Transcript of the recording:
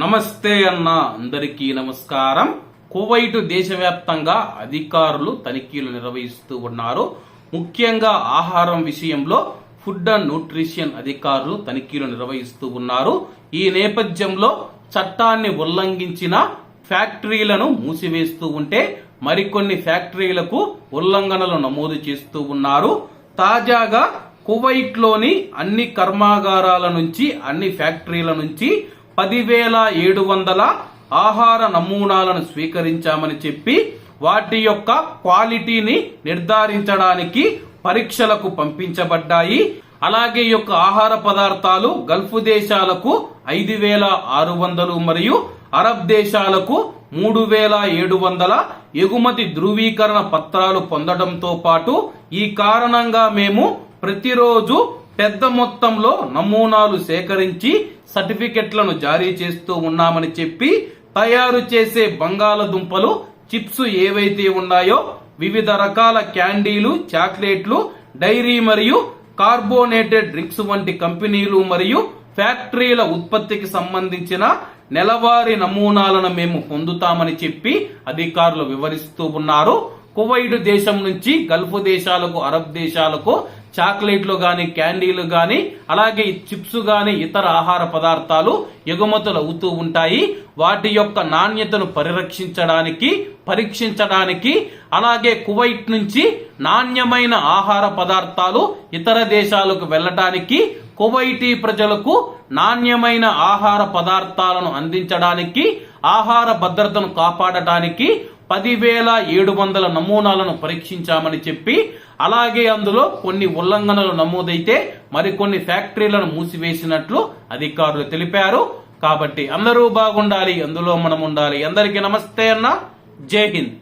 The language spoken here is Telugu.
నమస్తే అన్న అందరికీ నమస్కారం. కువైట్ దేశవ్యాప్తంగా అధికారులు తనిఖీలు నిర్వహిస్తూ ఉన్నారు. ముఖ్యంగా ఆహారం విషయంలో ఫుడ్ అండ్ న్యూట్రిషన్ అధికారులు తనిఖీలు నిర్వహిస్తూ ఉన్నారు. ఈ నేపథ్యంలో చట్టాన్ని ఉల్లంఘించిన ఫ్యాక్టరీలను మూసివేస్తూ ఉంటే మరికొన్ని ఫ్యాక్టరీలకు ఉల్లంఘనలు నమోదు చేస్తూ ఉన్నారు. తాజాగా కువైట్లోని అన్ని కర్మాగారాల నుంచి అన్ని ఫ్యాక్టరీల నుంచి పదివేల ఏడు వందల ఆహార నమూనాలను స్వీకరించామని చెప్పి వాటి యొక్క క్వాలిటీని నిర్ధారించడానికి పరీక్షలకు పంపించబడ్డాయి. అలాగే ఈ యొక్క ఆహార పదార్థాలు గల్ఫ్ దేశాలకు ఐదు వేల ఆరు వందలు మరియు అరబ్ దేశాలకు మూడు వేల ఏడు వందల ఎగుమతి ధృవీకరణ పత్రాలు పొందడంతో పాటు ఈ కారణంగా మేము ప్రతిరోజు పెద్ద మొత్తంలో నమూనాలు సేకరించి సర్టిఫికెట్లను జారీ చేస్తూ ఉన్నామని చెప్పి తయారు చేసే బంగాళదుంపలు చిప్స్ ఏవైతే ఉన్నాయో వివిధ రకాల క్యాండీలు చాక్లెట్లు డైరీ మరియు కార్బోనేటెడ్ డ్రింక్స్ వంటి కంపెనీలు మరియు ఫ్యాక్టరీల ఉత్పత్తికి సంబంధించిన నెలవారీ నమూనాలను మేము పొందుతామని చెప్పి అధికారులు వివరిస్తూ ఉన్నారు. కువైట్ దేశం నుంచి గల్ఫ్ దేశాలకు అరబ్ దేశాలకు చాక్లెట్లు గాని క్యాండీలు గాని అలాగే చిప్స్ గాని ఇతర ఆహార పదార్థాలు ఎగుమతులు అవుతూ ఉంటాయి. వాటి యొక్క నాణ్యతను పరిరక్షించడానికి పరీక్షించడానికి అలాగే కువైట్ నుంచి నాణ్యమైన ఆహార పదార్థాలు ఇతర దేశాలకు వెళ్ళటానికి కువైటీ ప్రజలకు నాణ్యమైన ఆహార పదార్థాలను అందించడానికి ఆహార భద్రతను కాపాడటానికి పదివేల ఏడు వందల నమూనాలను పరీక్షించామని చెప్పి అలాగే అందులో కొన్ని ఉల్లంఘనలు నమోదైతే మరికొన్ని ఫ్యాక్టరీలను మూసివేసినట్లు అధికారులు తెలిపారు. కాబట్టి అందరూ బాగుండాలి అందులో మనం ఉండాలి అందరికీ నమస్తే అన్న. జై హింద్.